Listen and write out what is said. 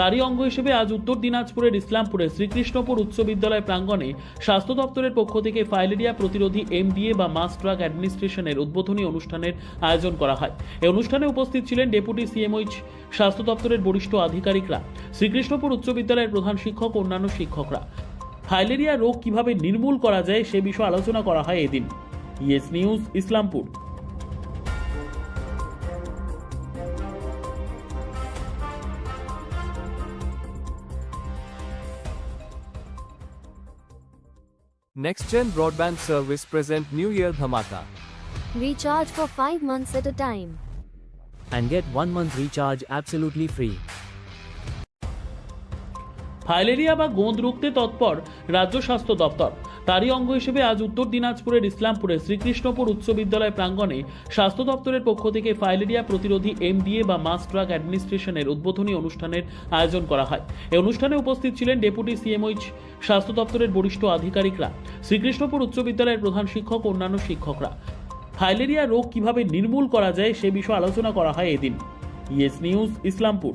তারই অঙ্গ হিসেবে আজ উত্তর দিনাজপুরের ইসলামপুরে শ্রীকৃষ্ণপুর উচ্চ বিদ্যালয় প্রাঙ্গণে স্বাস্থ্য দপ্তরের পক্ষ থেকে ফাইলেরিয়া প্রতিরোধী এমডিএ বা মাস ড্রাগ অ্যাডমিনিস্ট্রেশনের উদ্বোধনী অনুষ্ঠানের আয়োজন করা হয়। এই অনুষ্ঠানে উপস্থিত ছিলেন ডেপুটি সিএমওইচ স্বাস্থ্য দপ্তরের বরিষ্ঠ আধিকারিকরা, শ্রীকৃষ্ণপুর উচ্চ বিদ্যালয়ের প্রধান শিক্ষক, অন্যান্য শিক্ষকরা। ফাইলেরিয়া রোগ কীভাবে নির্মূল করা যায় সে বিষয়ে আলোচনা করা হয় এদিন। Yes news, Islampur. NextGen Broadband Service present New Year Dhamaka. Recharge for 5 months at a time. and get one month recharge absolutely free. Filaria বা গোঁদ রুখতে তৎপর রাজ্য স্বাস্থ্য দপ্তর তারই অঙ্গ হিসেবে আজ উত্তর দিনাজপুরের ইসলামপুরে শ্রীকৃষ্ণপুর উচ্চ বিদ্যালয় প্রাঙ্গণে স্বাস্থ্য দপ্তরের পক্ষ থেকে ফাইলেরিয়া প্রতিরোধী এমডিএ বা মাস ড্রাগ অ্যাডমিনিস্ট্রেশনের উদ্বোধনী অনুষ্ঠানের আয়োজন করা হয়। এই অনুষ্ঠানে উপস্থিত ছিলেন ডেপুটি সিএমওইচ স্বাস্থ্য দপ্তরের বরিষ্ঠ আধিকারিকরা, শ্রীকৃষ্ণপুর উচ্চ বিদ্যালয়ের প্রধান শিক্ষক, অন্যান্য শিক্ষকরা। ফাইলেরিয়া রোগ কীভাবে নির্মূল করা যায় সে বিষয়ে আলোচনা করা হয় এদিন। Yes news, Islampur.